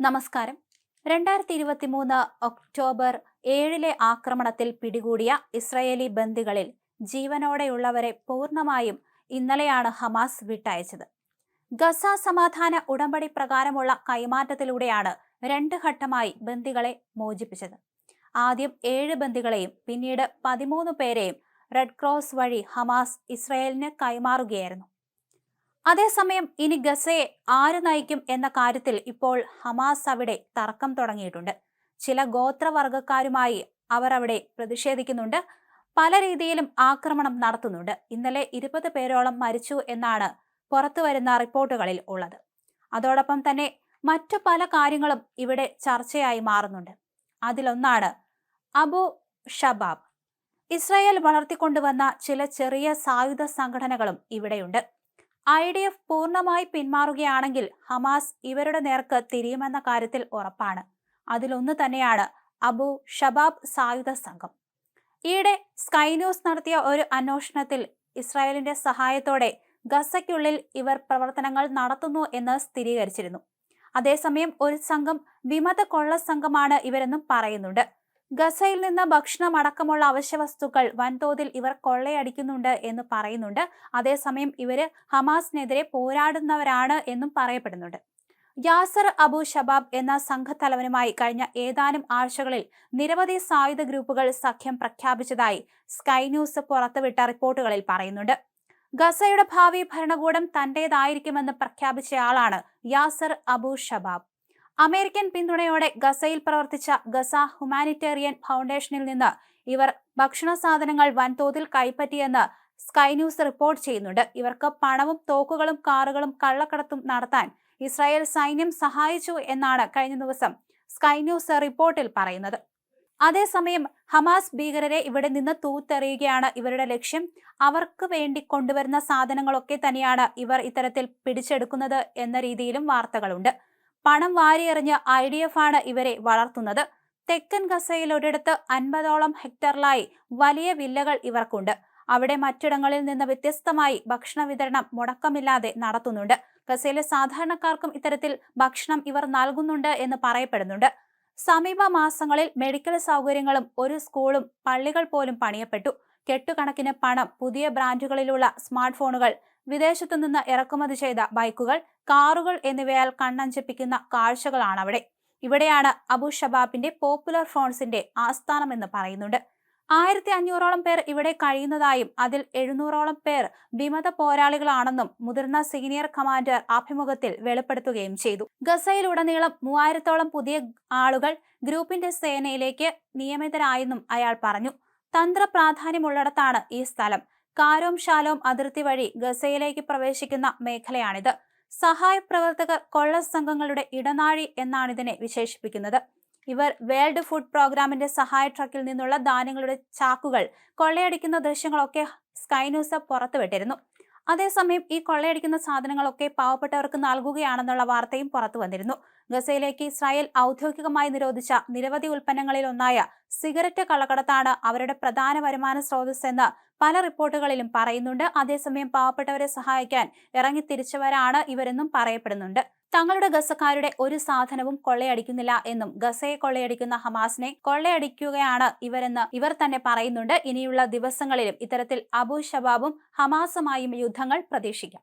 നമസ്കാരം. രണ്ടായിരത്തി ഇരുപത്തി മൂന്ന് ഒക്ടോബർ ഏഴിലെ ആക്രമണത്തിൽ പിടികൂടിയ ഇസ്രയേലി ബന്ദികളിൽ ജീവനോടെയുള്ളവരെ പൂർണമായും ഇന്നലെയാണ് ഹമാസ് വിട്ടയച്ചത്. ഗസ സമാധാന ഉടമ്പടി പ്രകാരമുള്ള കൈമാറ്റത്തിലൂടെയാണ് രണ്ട് ഘട്ടമായി ബന്ദികളെ മോചിപ്പിച്ചത്. ആദ്യം ഏഴ് ബന്ദികളെയും പിന്നീട് പതിമൂന്ന് പേരെയും റെഡ് ക്രോസ് വഴി ഹമാസ് ഇസ്രയേലിന് കൈമാറുകയായിരുന്നു. അതേസമയം ഇനി ഗസയെ ആര് നയിക്കും എന്ന കാര്യത്തിൽ ഇപ്പോൾ ഹമാസ് അവിടെ തർക്കം തുടങ്ങിയിട്ടുണ്ട്. ചില ഗോത്രവർഗക്കാരുമായി അവർ അവിടെ പ്രതിഷേധിക്കുന്നുണ്ട്. പല രീതിയിലും ആക്രമണം നടത്തുന്നുണ്ട്. ഇന്നലെ ഇരുപത് പേരോളം മരിച്ചു എന്നാണ് പുറത്തു വരുന്ന റിപ്പോർട്ടുകളിൽ ഉള്ളത്. അതോടൊപ്പം തന്നെ മറ്റു പല കാര്യങ്ങളും ഇവിടെ ചർച്ചയായി മാറുന്നുണ്ട്. അതിലൊന്നാണ് അബു ഷബാബ്. ഇസ്രായേൽ വളർത്തിക്കൊണ്ടുവന്ന ചില ചെറിയ സായുധ സംഘടനകളും ഇവിടെയുണ്ട്. ഐ ഡി എഫ് പൂർണമായി പിന്മാറുകയാണെങ്കിൽ ഹമാസ് ഇവരുടെ നേർക്ക് തിരിയുമെന്ന കാര്യത്തിൽ ഉറപ്പാണ്. അതിലൊന്നു തന്നെയാണ് അബു ഷബാബ് സായുധ സംഘം. ഈയിടെ സ്കൈ ന്യൂസ് നടത്തിയ ഒരു അന്വേഷണത്തിൽ ഇസ്രായേലിന്റെ സഹായത്തോടെ ഗസയ്ക്കുള്ളിൽ ഇവർ പ്രവർത്തനങ്ങൾ നടത്തുന്നു എന്ന് സ്ഥിരീകരിച്ചിരുന്നു. അതേസമയം ഒരു സംഘം വിമത കൊള്ള സംഘമാണ് ഇവരെന്നും പറയുന്നുണ്ട്. ഗസയിൽ നിന്ന് ഭക്ഷണം അടക്കമുള്ള അവശ്യവസ്തുക്കൾ വൻതോതിൽ ഇവർ കൊള്ളയടിക്കുന്നുണ്ട് എന്ന് പറയുന്നുണ്ട്. അതേസമയം ഇവർ ഹമാസിനെതിരെ പോരാടുന്നവരാണ് എന്നും പറയപ്പെടുന്നുണ്ട്. യാസർ അബു ഷബാബ് എന്ന സംഘത്തലവനുമായി കഴിഞ്ഞ ഏതാനും ആഴ്ചകളിൽ നിരവധി സായുധ ഗ്രൂപ്പുകൾ സഖ്യം പ്രഖ്യാപിച്ചതായി സ്കൈ ന്യൂസ് പുറത്തുവിട്ട റിപ്പോർട്ടുകളിൽ പറയുന്നുണ്ട്. ഗസയുടെ ഭാവി ഭരണകൂടം തന്റേതായിരിക്കുമെന്ന് പ്രഖ്യാപിച്ചയാളാണ് യാസർ അബു ഷബാബ് അമേരിക്കൻ പിന്തുണയോടെ ഗസയിൽ പ്രവർത്തിച്ച ഗസ ഹ്യൂമാനിറ്റേറിയൻ ഫൗണ്ടേഷനിൽ നിന്ന് ഇവർ ഭക്ഷണ സാധനങ്ങൾ വൻതോതിൽ കൈപ്പറ്റിയെന്ന് സ്കൈ ന്യൂസ് റിപ്പോർട്ട് ചെയ്യുന്നുണ്ട്. ഇവർക്ക് പണവും തോക്കുകളും കാറുകളും കള്ളക്കടത്തും നടത്താൻ ഇസ്രായേൽ സൈന്യം സഹായിച്ചു എന്നാണ് കഴിഞ്ഞ ദിവസം സ്കൈ ന്യൂസ് റിപ്പോർട്ടിൽ പറയുന്നത്. അതേസമയം ഹമാസ് ഭീകരരെ ഇവിടെ നിന്ന് തൂത്തെറിയുകയാണ് ഇവരുടെ ലക്ഷ്യം. അവർക്ക് വേണ്ടി കൊണ്ടുവരുന്ന സാധനങ്ങളൊക്കെ തന്നെയാണ് ഇവർ ഇത്തരത്തിൽ പിടിച്ചെടുക്കുന്നത് എന്ന രീതിയിലും വാർത്തകളുണ്ട്. പണം വാരിയെറിഞ്ഞ് ഐ ഡി എഫ് ആണ് ഇവരെ വളർത്തുന്നത്. തെക്കൻ ഗസയിൽ ഒരിടത്ത് അൻപതോളം ഹെക്ടറിലായി വലിയ വില്ലകൾ ഇവർക്കുണ്ട്. അവിടെ മറ്റിടങ്ങളിൽ നിന്ന് വ്യത്യസ്തമായി ഭക്ഷണ വിതരണം മുടക്കമില്ലാതെ നടത്തുന്നുണ്ട്. ഗസയിലെ സാധാരണക്കാർക്കും ഇത്തരത്തിൽ ഭക്ഷണം ഇവർ നൽകുന്നുണ്ട് എന്ന് പറയപ്പെടുന്നുണ്ട്. സമീപ മാസങ്ങളിൽ മെഡിക്കൽ സൗകര്യങ്ങളും ഒരു സ്കൂളും പള്ളികൾ പോലും പണിയപ്പെട്ടു. കെട്ടുകണക്കിന് പണം പുതിയ ബ്രാൻഡുകളിലുള്ള സ്മാർട്ട് ഫോണുകൾ വിദേശത്തു നിന്ന് ഇറക്കുമതി ചെയ്ത ബൈക്കുകൾ കാറുകൾ എന്നിവയാൽ കണ്ണഞ്ചിപ്പിക്കുന്ന കാഴ്ചകളാണ് അവിടെ ഇവിടെയാണ് അബു ഷബാബിന്റെ പോപ്പുലർ ഫോൺസിന്റെ ആസ്ഥാനമെന്ന് പറയുന്നുണ്ട്. ആയിരത്തി അഞ്ഞൂറോളം പേർ ഇവിടെ കഴിയുന്നതായും അതിൽ എഴുന്നൂറോളം പേർ വിമത പോരാളികളാണെന്നും മുതിർന്ന സീനിയർ കമാൻഡർ അഭിമുഖത്തിൽ വെളിപ്പെടുത്തുകയും ചെയ്തു. ഗസയിലുടനീളം മൂവായിരത്തോളം പുതിയ ആളുകൾ ഗ്രൂപ്പിന്റെ സേനയിലേക്ക് നിയമിതരായെന്നും അയാൾ പറഞ്ഞു. തന്ത്ര പ്രാധാന്യമുള്ളിടത്താണ് ഈ സ്ഥലം. കാരോം ശാലോം അതിർത്തി വഴി ഗസയിലേക്ക് പ്രവേശിക്കുന്ന മേഖലയാണിത്. സഹായ പ്രവർത്തകർ കൊള്ള സംഘങ്ങളുടെ ഇടനാഴി എന്നാണ് ഇതിനെ വിശേഷിപ്പിക്കുന്നത്. ഇവർ വേൾഡ് ഫുഡ് പ്രോഗ്രാമിന്റെ സഹായ ട്രക്കിൽ നിന്നുള്ള ധാന്യങ്ങളുടെ ചാക്കുകൾ കൊള്ളയടിക്കുന്ന ദൃശ്യങ്ങളൊക്കെ സ്കൈ ന്യൂസ് പുറത്തുവിട്ടിരുന്നു. അതേസമയം ഈ കൊള്ളയടിക്കുന്ന സാധനങ്ങളൊക്കെ പാവപ്പെട്ടവർക്ക് നൽകുകയാണെന്നുള്ള വാർത്തയും പുറത്തു വന്നിരുന്നു ഗസയിലേക്ക് ഇസ്രായേൽ ഔദ്യോഗികമായി നിരോധിച്ച നിരവധി ഉൽപ്പന്നങ്ങളിൽ ഒന്നായ സിഗരറ്റ് കള്ളക്കടത്താണ് അവരുടെ പ്രധാന വരുമാന സ്രോതസ് എന്ന് പല റിപ്പോർട്ടുകളിലും പറയുന്നുണ്ട്. അതേസമയം പാവപ്പെട്ടവരെ സഹായിക്കാൻ ഇറങ്ങി തിരിച്ചവരാണ് ഇവരെന്നും പറയപ്പെടുന്നുണ്ട്. തങ്ങളുടെ ഗസക്കാരുടെ ഒരു സാധനവും കൊള്ളയടിക്കുന്നില്ല എന്നും ഗസയെ കൊള്ളയടിക്കുന്ന ഹമാസിനെ കൊള്ളയടിക്കുകയാണ് ഇവരെന്ന് ഇവർ തന്നെ പറയുന്നുണ്ട്. ഇനിയുള്ള ദിവസങ്ങളിലും ഇത്തരത്തിൽ അബു ഷബാബും ഹമാസുമായും യുദ്ധങ്ങൾ പ്രതീക്ഷിക്കാം.